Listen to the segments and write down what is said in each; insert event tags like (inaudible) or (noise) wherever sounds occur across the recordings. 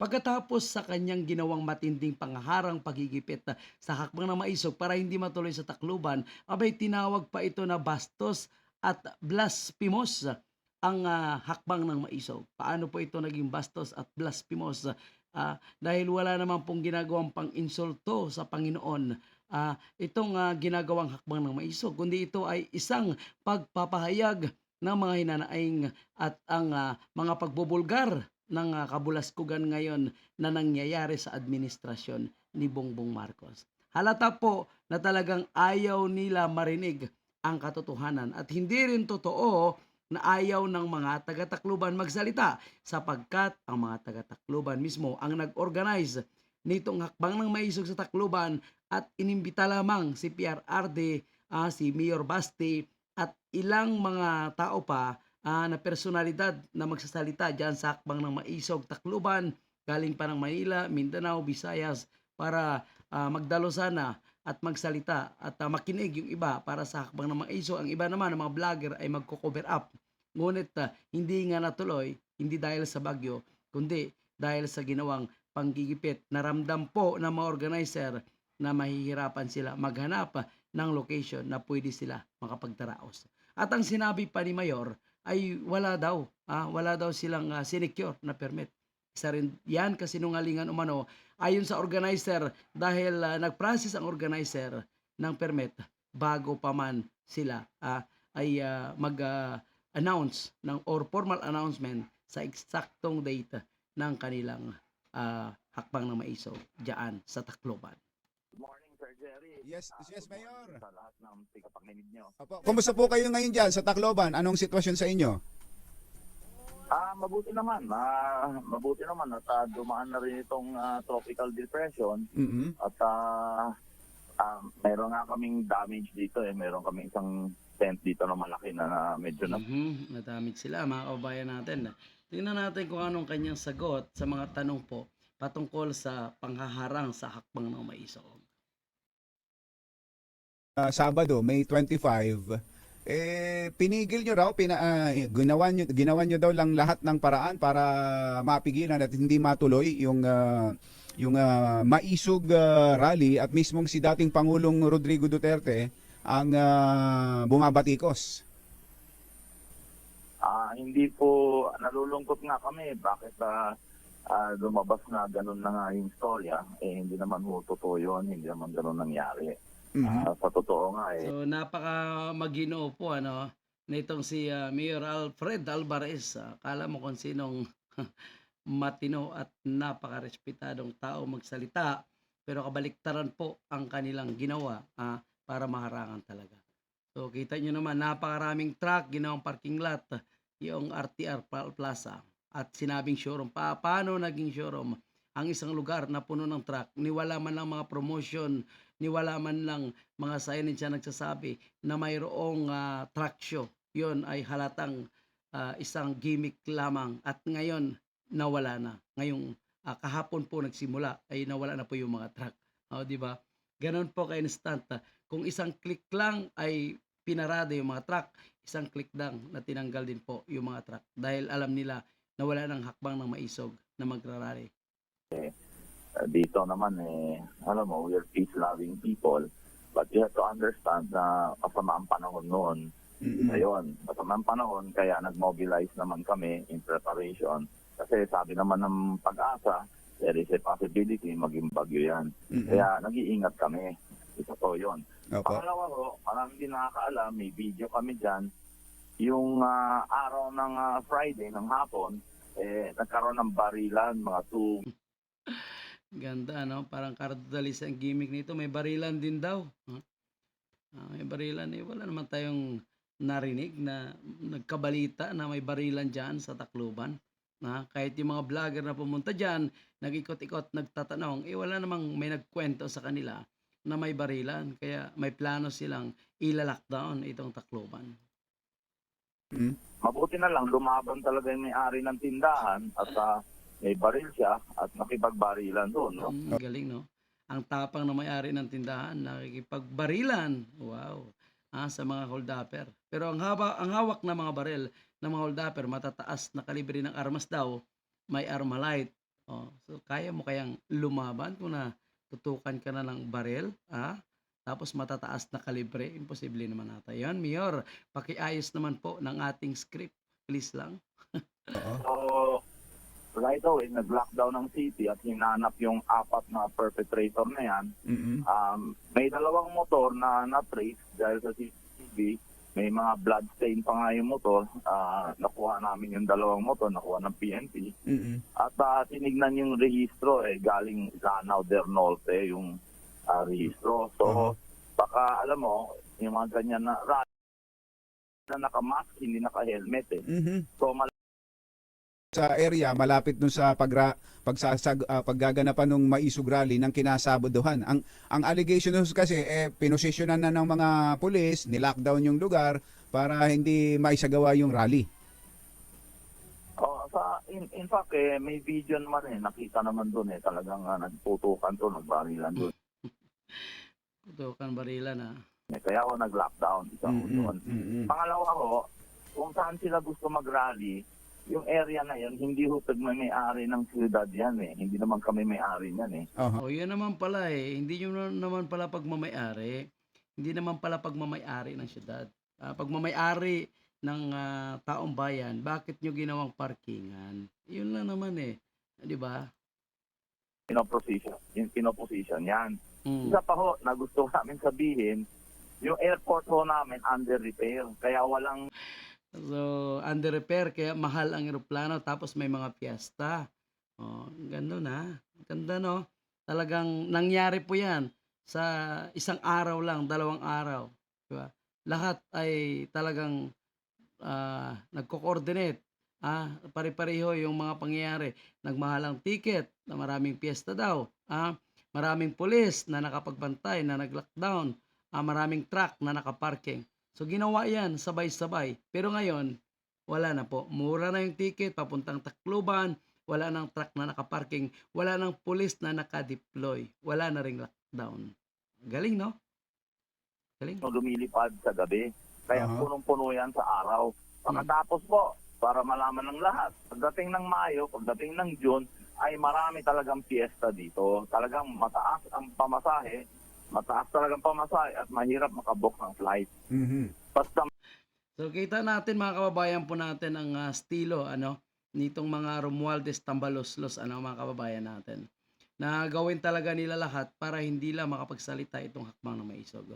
Pagkatapos sa kanyang ginawang matinding pangaharang pagigipit sa hakbang ng maisog para hindi matuloy sa takluban, abay tinawag pa ito na bastos at blasphemous ang ah, hakbang ng maisog. Paano po ito naging bastos at blasphemous? Ah, dahil wala naman pong ginagawang pang-insulto sa Panginoon ah, itong ah, ginagawang hakbang ng maisog, kundi ito ay isang pagpapahayag ng mga hinanaing at ang ah, mga pagbubulgar ng ah, kabulaskugan ngayon na nangyayari sa administrasyon ni Bongbong Marcos. Halata po na talagang ayaw nila marinig ang katotohanan at hindi rin totoo na ayaw ng mga taga-Tacloban magsalita sapagkat ang mga taga-Tacloban mismo ang nag-organize nitong hakbang ng maisog sa Tacloban at inimbita lamang si PRRD, ah, si Mayor Basti at ilang mga tao pa ah, na personalidad na magsasalita dyan sa hakbang ng maisog Tacloban galing pa ng Manila, Mindanao, Visayas para ah, magdalo sana at magsalita at ah, makinig yung iba para sa hakbang ng maisog. Ang iba naman ng mga vlogger ay magko-cover up. Ngunit ah, hindi nga natuloy, hindi dahil sa bagyo, kundi dahil sa ginawang panggigipit. Naramdam po ng mga organizer na mahihirapan sila maghanap ng location na pwede sila makapagtaraos. At ang sinabi pa ni Mayor ay wala daw, ah, wala daw silang ah, sinecure na permit. Isa rin yan kasinungalingan umano ayon sa organizer dahil ah, nag-process ang organizer ng permit bago pa man sila ah, ay ah, mag-announce ng or formal announcement sa eksaktong date ng kanilang ah, hakbang ng maiso diyan sa Tacloban. Good morning. Yes, yes, Mayor. Sa lahat ng tigapakinig nyo. Opo. Kumusta po kayo ngayon dyan sa Tacloban? Anong sitwasyon sa inyo? Ah, mabuti naman. Ah, mabuti naman at ah, dumaan na rin itong ah, tropical depression mm at ah, ah, meron nga kaming damage dito eh. Meron kaming isang tent dito na malaki na, na medyo na Mhm, nadamit sila mga kababayan natin. Tingnan natin kung anong kanyang sagot sa mga tanong po patungkol sa panghaharang sa hakbang ng maiso. Ah, Sabado, May 25, eh pinigil nyo raw, pina, ah, ginawa nyo, ginawa nyo daw lang lahat ng paraan para mapigilan at hindi matuloy yung ah, yung ah, maisog ah, rally at mismong si dating Pangulong Rodrigo Duterte ang ah, bumabatikos. Ah, hindi po nalulungkot nga kami bakit ah, ah, lumabas na ganun na nga yung storya. Eh hindi naman ho totoo yun, hindi naman ganun nangyari. Mhm. Ah, sa totoo nga eh. So napaka maginoo po ano nitong si ah, Mayor Alfred Alvarez. Ah, Akala mo kung sinong (laughs) matino at napaka-respetadong tao magsalita pero kabaliktaran po ang kanilang ginawa ah, para maharangan talaga. So kita nyo naman napakaraming truck ginawang parking lot yung RTR Plaza at sinabing showroom pa paano naging showroom ang isang lugar na puno ng truck niwala man lang mga promotion niwala man lang mga signage na nagsasabi na mayroong ah, truck show. Yon ay halatang ah, isang gimmick lamang at ngayon nawala na. Ngayong ah, kahapon po nagsimula ay nawala na po yung mga truck. Oh, di ba? Ganon po ka instant kung isang click lang ay pinarada yung mga truck isang click lang na tinanggal din po yung mga truck. Dahil alam nila na wala ng hakbang ng maisog na magrarally. Uh, dito naman eh, alam mo, we're peace-loving people. But you have to understand na kasama ang panahon noon. Mhm. Ngayon, kasama ang panahon, kaya nag-mobilize naman kami in preparation. Kasi sabi naman ng pag-asa, there is a possibility maging bagyo yan. Mhm. Kaya nag-iingat kami. Isa to yun. Opo. Pangalawa ho, parang hindi nakakaalam, may video kami dyan. Yung ah, araw ng ah, Friday, ng hapon, eh, nagkaroon ng barilan, mga two Ganda, no? Parang kardalis ang gimmick nito. May barilan din daw. Huh? Ah, may barilan. Eh, wala naman tayong narinig na nagkabalita na may barilan dyan sa Tacloban. Na kahit yung mga vlogger na pumunta dyan, nag-ikot-ikot, nagtatanong, eh wala namang may nagkwento sa kanila na may barilan. Kaya may plano silang ila-lockdown itong Tacloban. Mhm. mabuti na lang lumaban talaga yung may-ari ng tindahan at ah, may baril siya at nakipagbarilan doon. No? Mm, galing, no? Ang tapang na may-ari ng tindahan, nakikipagbarilan. Wow. Ah, sa mga holdapper. Pero ang, haba, ang hawak na mga baril ng mga holdapper, matataas na kalibre ng armas daw, may Armalite. Oh, so kaya mo kayang lumaban kung na tutukan ka na ng baril, ah? Tapos matataas na kalibre, imposible naman nata. Yan, Mayor, pakiayos naman po ng ating script. Please lang. (laughs) Oo. So, right away, nag-lockdown ng city at hinanap yung apat na perpetrator na yan. Mm-mm. Um, may dalawang motor na na-trace dahil sa CCTV. May mga blood stain pa nga yung motor. Ah, nakuha namin yung dalawang motor, nakuha ng PNP. Mm-mm. At ah, tinignan yung rehistro, eh, galing Lanao del Norte yung ah, rehistro. So, Mhm. baka alam mo, yung mga ganyan na na nakamask, hindi naka-helmet eh. Mhm. So, mal- sa area malapit dun sa pagra, pagsasag, ah, paggaganapan ng maisog rally ng kinasabodohan. Ang ang allegation nus kasi eh pinosisyonan na ng mga pulis, nilockdown yung lugar para hindi maisagawa yung rally. oh, sa, in, in fact, eh, may video naman eh, nakita naman doon eh, talagang ah, nagputukan to, nagbarilan doon. Tutukan barila na. Eh, kaya ako nag-lockdown. Isa doon. Mm-mm. Pangalawa ko, kung saan sila gusto mag-rally, yung area na yun, hindi hutag may may-ari ng siyudad yan eh. Hindi naman kami may-ari yan eh. O, yan naman pala eh. Hindi nyo na- naman pala pagmamayari. Hindi naman pala pagmamayari ng syudad. Ah, pagmamayari ng ah, taong bayan, bakit nyo ginawang parkingan? Yun lang naman eh. Di ba? Pinoposition. Yung pinoposition yan. Mm. Isa pa ho, na gusto namin sabihin, yung airport ho namin under repair. Kaya walang So, under repair, kaya mahal ang eroplano, tapos may mga piyesta. Oh, ganda na. Ganda no? Talagang nangyari po yan sa isang araw lang, dalawang araw. Diba? Lahat ay talagang ah, nagko-coordinate. Ah, pare-pareho yung mga pangyayari. Nagmahalang ticket na maraming piyesta daw. Ah, maraming pulis na nakapagbantay, na nag-lockdown. Ah, maraming truck na nakaparking. So ginawa yan sabay-sabay. Pero ngayon, wala na po. Mura na yung ticket papuntang Tacloban, wala nang truck na nakaparking, wala nang pulis na nakadeploy, wala na ring lockdown. Galing, no? Galing. lumilipad sa gabi. Kaya Aha. punong-puno yan sa araw. Pagkatapos po, para malaman ng lahat, pagdating ng Mayo, pagdating ng June, ay marami talagang fiesta dito. Talagang mataas ang pamasahe, mataas talagang pamasahe at mahirap makabook ng flight. Mhm. Basta So kita natin mga kababayan po natin ang ah, estilo ano nitong mga Romualdez Tambaloslos ano mga kababayan natin. Na gawin talaga nila lahat para hindi lang makapagsalita itong hakbang ng maisog.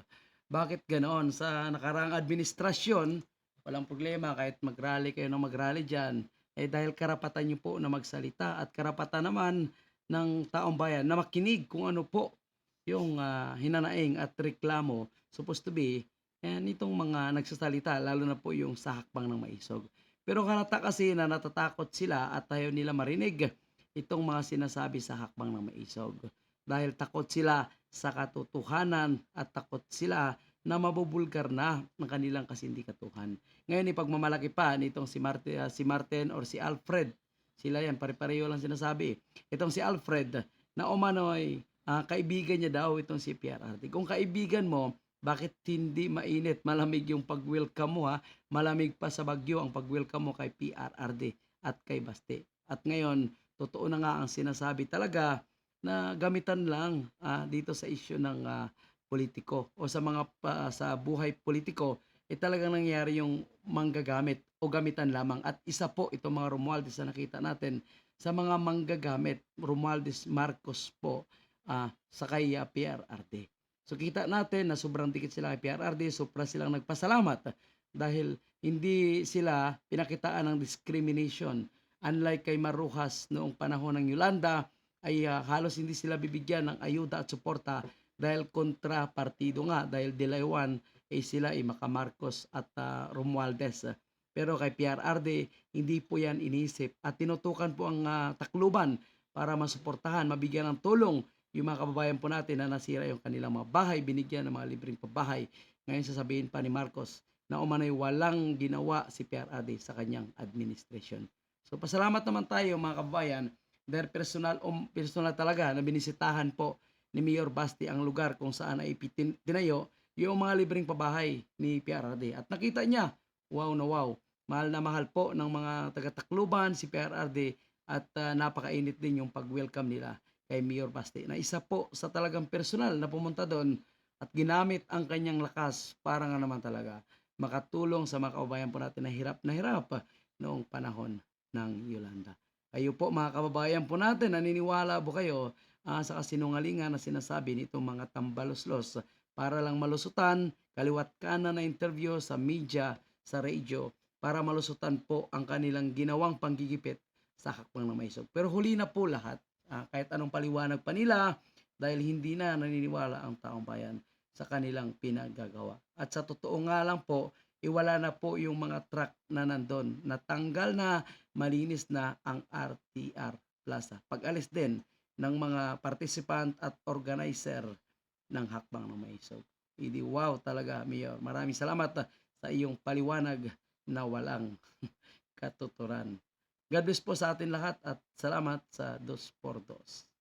Bakit ganoon? Sa nakaraang administrasyon, walang problema kahit mag-rally kayo ng mag-rally dyan. Eh dahil karapatan nyo po na magsalita at karapatan naman ng taong bayan na makinig kung ano po yung ah, hinanaing at reklamo supposed to be Ayan, itong mga nagsasalita, lalo na po yung sa hakbang ng maisog. Pero karata kasi na natatakot sila at ayaw nila marinig itong mga sinasabi sa hakbang ng maisog. Dahil takot sila sa katotohanan at takot sila na mabubulgar na ng kanilang kasindikatuhan. Ngayon, ipagmamalaki pa nitong si Martin, si Martin or si Alfred. Sila yan, pare-pareho lang sinasabi. Itong si Alfred, na umano'y ah, kaibigan niya daw itong si PRRT. Kung kaibigan mo, bakit hindi mainit, malamig yung pag-welcome mo ha? Malamig pa sa Bagyo ang pag-welcome mo kay PRRD at kay Baste. At ngayon, totoo na nga ang sinasabi talaga na gamitan lang ah, dito sa issue ng ah, politiko o sa mga pa- sa buhay politiko eh talagang nangyari yung manggagamit o gamitan lamang at isa po itong mga Romualdez na nakita natin sa mga manggagamit Romualdez Marcos po ah, sa kay ah, PRRD. So kita natin na sobrang dikit sila kay PRRD, sobra silang nagpasalamat dahil hindi sila pinakitaan ng discrimination. Unlike kay Marujas noong panahon ng Yolanda, ay ah, halos hindi sila bibigyan ng ayuda at suporta dahil kontra partido nga, dahil Dilaywan ay sila ay Macamarcos at ah, Romualdez. Pero kay PRRD, hindi po yan inisip at tinutukan po ang ah, takluban para masuportahan, mabigyan ng tulong yung mga kababayan po natin na nasira yung kanilang mga bahay, binigyan ng mga libreng pabahay. Ngayon sasabihin pa ni Marcos na umano'y walang ginawa si PRRD sa kanyang administration. So pasalamat naman tayo mga kababayan dahil personal, um, personal talaga na binisitahan po ni Mayor Basti ang lugar kung saan ay tinayo yung mga libreng pabahay ni PRRD. At nakita niya, wow na wow, mahal na mahal po ng mga taga-Tacloban si PRRD at ah, napakainit din yung pag-welcome nila kay Mayor Baste na isa po sa talagang personal na pumunta doon at ginamit ang kanyang lakas para nga naman talaga makatulong sa mga kababayan po natin na hirap na hirap noong panahon ng Yolanda. Kayo po mga kababayan po natin, naniniwala po kayo ah, sa kasinungalingan na sinasabi nitong mga tambaloslos para lang malusutan, kaliwat kanan na interview sa media, sa radio, para malusutan po ang kanilang ginawang panggigipit sa hakbang ng maisog. Pero huli na po lahat, ah, kahit anong paliwanag pa nila, dahil hindi na naniniwala ang taong bayan sa kanilang pinaggagawa. At sa totoo nga lang po, iwala na po yung mga truck na nandun. Natanggal na, malinis na ang RTR Plaza. Pag-alis din ng mga participant at organizer ng Hakbang ng Maisog. Hindi wow talaga, Mayor. Maraming salamat sa iyong paliwanag na walang (laughs) katuturan. God bless po sa atin lahat at salamat sa Dos por Dos.